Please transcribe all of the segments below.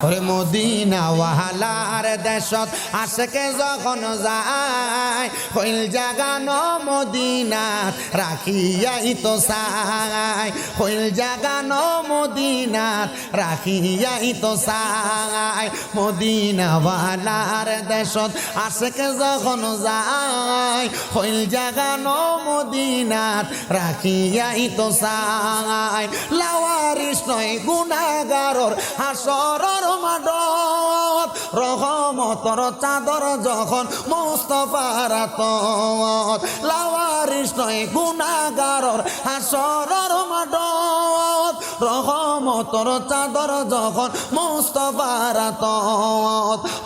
ওরে মদিনা ওয়াহালার দেশত আশেকে যখন যায়, হইল জাগানো মদিনা রাখিয়াই তো সাই হইল জাগানো মদিনাত রাখিয়াই তো চাই। মদিনা ওয়াহালার দেশত আশেকে যখন যায়, হইল জাগানো মদিনাত রাখিয়াই তো চাই। লাওয়ারিস নয়, গুণাগারর হাসরর মাডত রহমতর চাদর যখন মোস্তফার আতত লাওয়ারিস নয়, গুণাগারর হাসরর মাডত রহমতর চাদর যখন মোস্তফার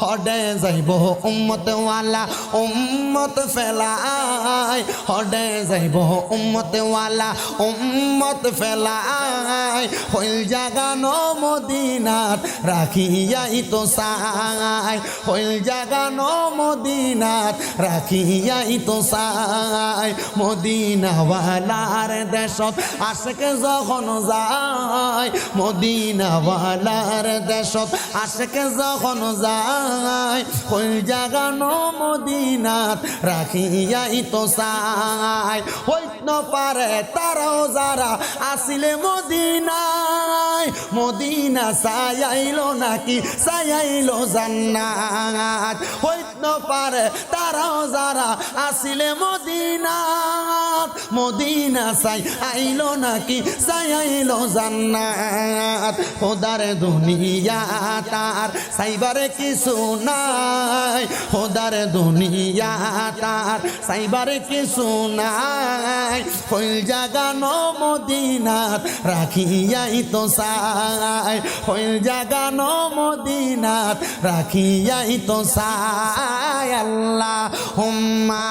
হডে যাইব উম্মত ওয়ালা উম্মত ফেলাই। হডে যাইব উম্মত ওয়ালা উম্মত ফেলাই। হইল জাগানো মদিনাত রাখিয়াই তো সাই। হইল জাগানো মদিনাত রাখিয়াই তো সাই। মদিনাওয়ালার দেশত আশেকে যখন যায় মদিনাওয়ালার দেশত আশেকে যখন যায় হইল জাগানো মদিনাত রাখিয়াই তো চাই। হইত পারে তারাও যারা আসিলে মদিনায়, মদিনা চাইলো নাকি চাইলো জান্নাত। হইত পারে তারাও যারা আসিলে মদিনাত মদিনা চাই। আইলো নাকি চাইলো জান্নাত। খোদার দুনিয়া তার সাইবারে কিছু নাই। খোদার দুনিয়া তার সাইবারে কিছু নাই। হইল জাগানো মদিনাত রাখিয়াই তো চাই। হইল জাগানো মদিনাত রাখিয়াই তো চাই। আল্লাহ হুম্মা